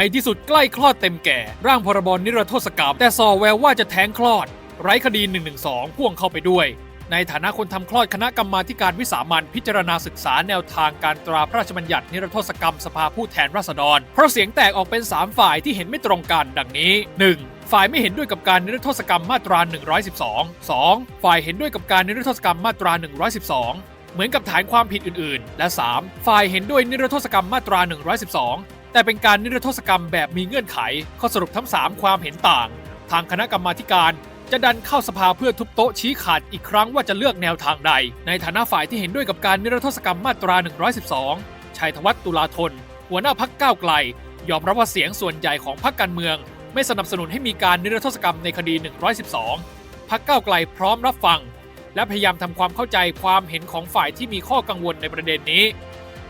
ในที่สุดใกล้คลอดเต็มแก่ ร่างพรบนิรโทษกรรม แต่สอแววว่าจะแท้งคลอด ไร้คดี 112 พ่วงเข้าไปด้วย ในฐานะคนทำคลอดคณะกรรมาการวิสามันพิจารณาศึกษาแนวทางการตราพระราชบัญญัตินิรโทษกรรมสภาผู้แทนราษฎร เพราะเสียงแตกออกเป็น 3 ฝ่ายที่เห็นไม่ตรงกันดังนี้ 1. ฝ่ายไม่เห็นด้วยกับการนิรโทษกรรมมาตรา 112 2. ฝ่ายเห็นด้วยกับการนิรโทษกรรมมาตรา 112 เหมือนกับฐานความผิดอื่น ๆ และ 3. ฝ่ายเห็นด้วยนิรโทษกรรมมาตรา 112 แต่เป็นการนิรโทษกรรมแบบมีเงื่อนไข ข้อสรุปทั้ง 3 ความเห็นต่าง ทางคณะกรรมาการจะดันเข้าสภาเพื่อทุบโต๊ะชี้ขาดอีกครั้งว่าจะเลือกแนวทางใด ในฐานะฝ่ายที่เห็นด้วยกับการนิรโทษกรรมมาตรา 112 ชัยธวัฒน์ตุลาธน หัวหน้าพักก้าวไกล ยอมรับว่าเสียงส่วนใหญ่ของพรรคการเมือง ไม่สนับสนุนให้มีการนิรโทษกรรมในคดี 112 พักก้าวไกลพร้อมรับฟัง และพยายามทำความเข้าใจความเห็นของฝ่ายที่มีข้อกังวลในประเด็นนี้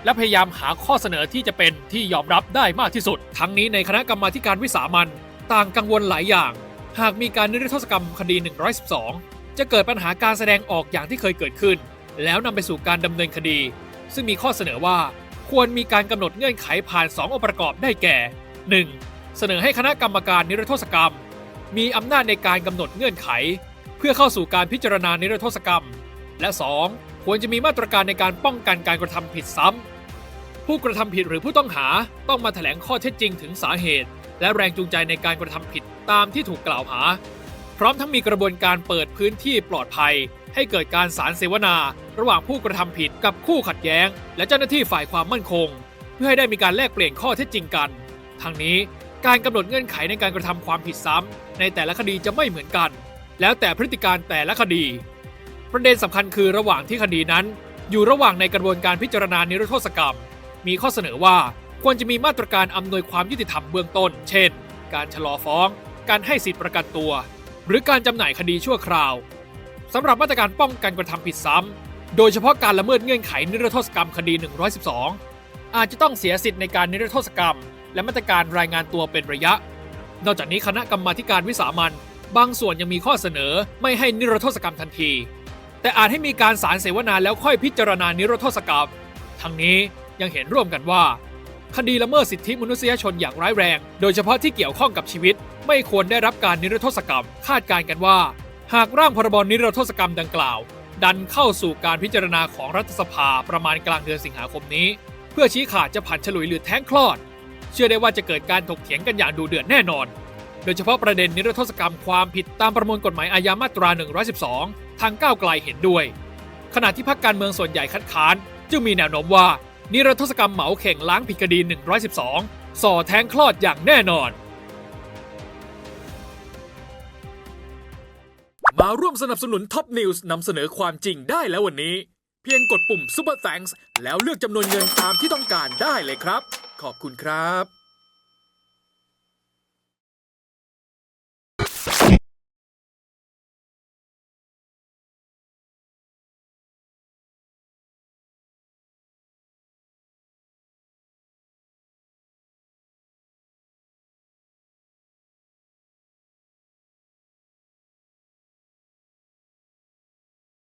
และพยายามหาข้อเสนอที่จะเป็นที่ยอมรับได้มากที่สุด ทั้งนี้ในคณะกรรมาการวิสามันต่างกังวลหลายอย่าง หากมีการนิรโทษกรรมคดี 112 จะเกิดปัญหาการแสดงออกอย่างที่เคยเกิดขึ้น แล้วนำไปสู่การดำเนินคดี ซึ่งมีข้อเสนอว่าควรมีการกำหนดเงื่อนไขผ่าน 2 องค์ประกอบได้แก่ 1. เสนอให้คณะกรรมการนิรโทษกรรม มีอำนาจในการกำหนดเงื่อนไข เพื่อเข้าสู่การพิจารณานิรโทษกรรม และ 2. ควรจะมีมาตรการในการป้องกันการกระทำผิดซ้ำผู้กระทำผิดหรือผู้ต้องหาต้องมาแถลงข้อเท็จจริงถึงสาเหตุ และแรงจูงใจในการกระทำผิดตามที่ถูกกล่าวหา พร้อมทั้งมีกระบวนการเปิดพื้นที่ปลอดภัย ให้เกิดการสารเสวนา ระหว่างผู้กระทำผิดกับคู่ขัดแย้ง และเจ้าหน้าที่ฝ่ายความมั่นคง เพื่อให้ได้มีการแลกเปลี่ยนข้อเท็จจริงกัน ทั้งนี้การกำหนดเงื่อนไขในการกระทำความผิดซ้ำในแต่ละคดีจะไม่เหมือนกัน แล้วแต่พฤติการแต่ละคดี ประเด็นสำคัญคือระหว่างที่คดีนั้น อยู่ระหว่างในกระบวนการพิจารณานิรโทษกรรม มีข้อเสนอว่าควรจะมีมาตรการอำนวยความยุติธรรมเบื้องต้น เช่น การชะลอฟ้อง การให้สิทธิประกันตัว หรือการจำหน่ายคดีชั่วคราวสำหรับมาตรการป้องกันกระทำผิดซ้ำ โดยเฉพาะการละเมิดเงื่อนไขนิรโทษกรรมคดี 112 อาจจะต้องเสียสิทธิ์ในการนิรโทษกรรม และมาตรการรายงานตัวเป็นระยะ นอกจากนี้คณะกรรมาการวิสามันบางส่วนยังมีข้อเสนอไม่ให้นิรโทษกรรมทันที แต่อาจให้มีการสารเสวนาแล้วค่อยพิจารณานิรโทษกรรม ทั้งนี้ยังเห็นร่วมกันว่า คดีละเมิดสิทธิมนุษยชนอย่างร้ายแรง โดยเฉพาะที่เกี่ยวข้องกับชีวิต ไม่ควรได้รับการนิรโทษกรรม คาดการณ์กันว่า หากร่างพรบนิรโทษกรรมดังกล่าว ดันเข้าสู่การพิจารณาของรัฐสภาประมาณกลางเดือนสิงหาคมนี้ เพื่อชี้ขาดจะผ่านฉลุยหรือแท้งคลอด เชื่อได้ว่าจะเกิดการถกเถียงกันอย่างดูเดือดแน่นอน ดยเฉพาะประเด็นนิรโทษกรรมความผิดตามประมวลกฎหมายอาญามาตรา 112 ทางก้าวไกลเห็นด้วย ขณะที่พรรคการเมืองส่วนใหญ่คัดค้าน จึงมีแนวโน้มว่า นิรโทษกรรมเหมาเข่งล้างผิดคดี 112 ส่อแทงคลอดอย่างแน่นอน มาร่วมสนับสนุนท็อปนิวส์นำเสนอความจริงได้แล้ววันนี้ เพียงกดปุ่ม Super Thanks แล้วเลือกจำนวนเงินตามที่ต้องการได้เลยครับ ขอบคุณครับ